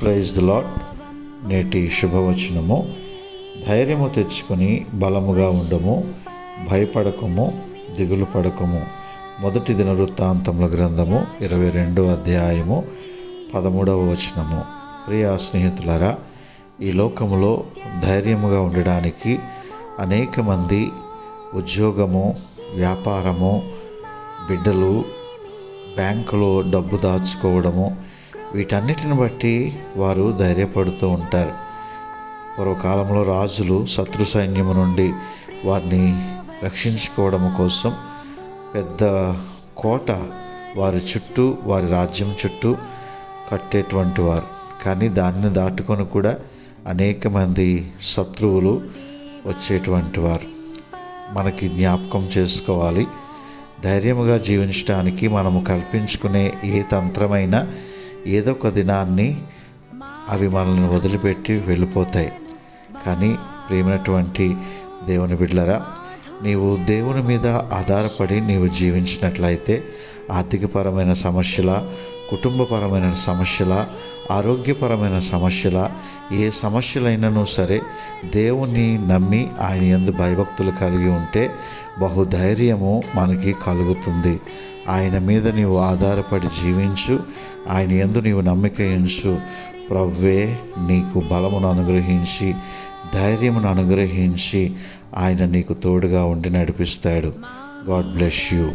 Praise lot నేటి శుభవచనము. ధైర్యము తెచ్చుకొని బలముగా ఉండము భయపడకము దిగులు పడకము. మొదటి దిన వృత్తాంతముల గ్రంథము ఇరవై రెండో అధ్యాయము పదమూడవ వచనము. ప్రియా స్నేహితులరా ఈ లోకములో ధైర్యముగా ఉండడానికి అనేక మంది ఉద్యోగము వ్యాపారము బిడ్డలు బ్యాంకులో డబ్బు దాచుకోవడము వీటన్నిటిని బట్టి వారు ధైర్యపడుతూ ఉంటారు. పూర్వకాలంలో రాజులు శత్రు సైన్యము నుండి వారిని రక్షించుకోవడం కోసం పెద్ద కోట వారి చుట్టూ వారి రాజ్యం చుట్టూ కట్టేటువంటి వారు. కానీ దాన్ని దాటుకొని కూడా అనేక మంది శత్రువులు వచ్చేటువంటి వారు. మనకి జ్ఞాపకం చేసుకోవాలి. ధైర్యముగా జీవించడానికి మనము కల్పించుకునే ఏ తంత్రమైనా ఏదో ఒక దినాన్ని అవి మనల్ని వదిలిపెట్టి వెళ్ళిపోతాయి. కానీ ప్రేమైనటువంటి దేవుని బిడ్డలరా నీవు దేవుని మీద ఆధారపడి నీవు జీవించినట్లయితే ఆర్థికపరమైన సమస్యల కుటుంబపరమైన సమస్యల ఆరోగ్యపరమైన సమస్యల ఏ సమస్యలైనను సరే దేవుని నమ్మి ఆయన ఎందు భయభక్తులు కలిగి ఉంటే బహుధైర్యము మనకి కలుగుతుంది. ఆయన మీద నీవు ఆధారపడి జీవించు ఆయన ఎందు నీవు నమ్మిక ఎంచు ప్రవ్వే నీకు బలమును అనుగ్రహించి ధైర్యమును అనుగ్రహించి ఆయన నీకు తోడుగా ఉండి నడిపిస్తాడు. God bless you.